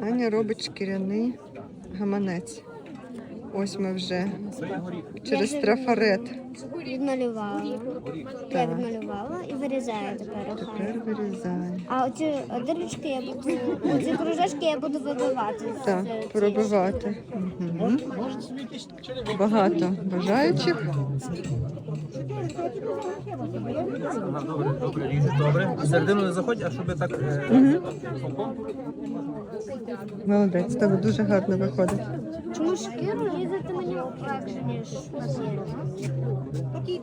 Аня робить шкіряний гаманець. Ось ми вже через трафарет. Відмалювала. Я відмалювала і вирізаю тепер Тепер вирізаємо. А оці дирочки я буду, оці кружечки я буду вибивати. Так, пробивати. Мгм. Багато бажаючих. Добре, добре, ріжеш, добре. Середину не заходь, а щоб так. е. Молодець, тебе дуже гарно виходить. Чому шкіру різати мені легше, ніж папір?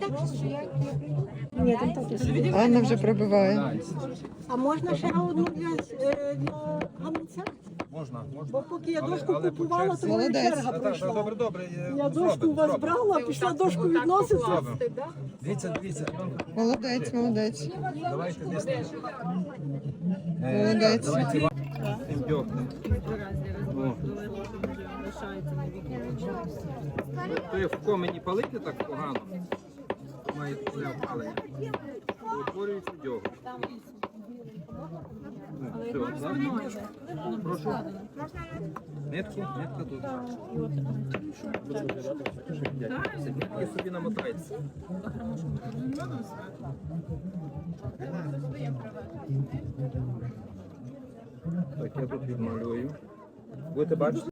Анна вже пробиває. А можна ще одну для, е, для гаманця? Можна, можна. Бо поки я дошку але по купувала, то моя Молодець. черга пройшла. Добре, добре. Я дошку у вас брала, пішла дошку відносити. Дивіться, дивіться. Молодець, молодець. Давайте десь. Е, Молодець. Давайте. О. В комені палити так погано. Має для опалення. То Утворюється дьоготь. Ну, все, так? Прошу. Нитку, нитка тут. І собі намотається. Так, я тут відмалюю. Будете бачити?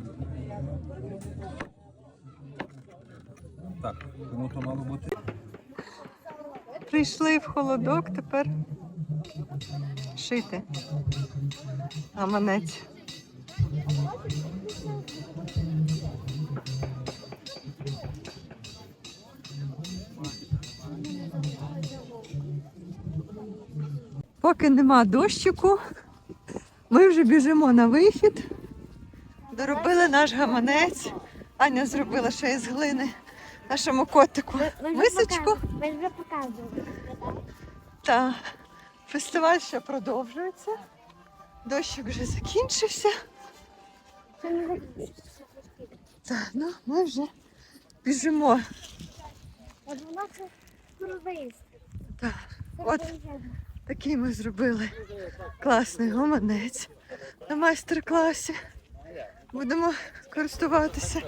Так, тому то мало бути. Прийшли в холодок, тепер шити. Гаманець. Поки нема дощику, ми вже біжимо на вихід. Доробили наш гаманець. Аня зробила ще із глини нашому котику мисочку. Ви вже показували. Та фестиваль ще продовжується. Дощик вже закінчився. Так, ну ми вже біжимо. Так, от такий ми зробили класний гаманець на майстер-класі. Будемо користуватися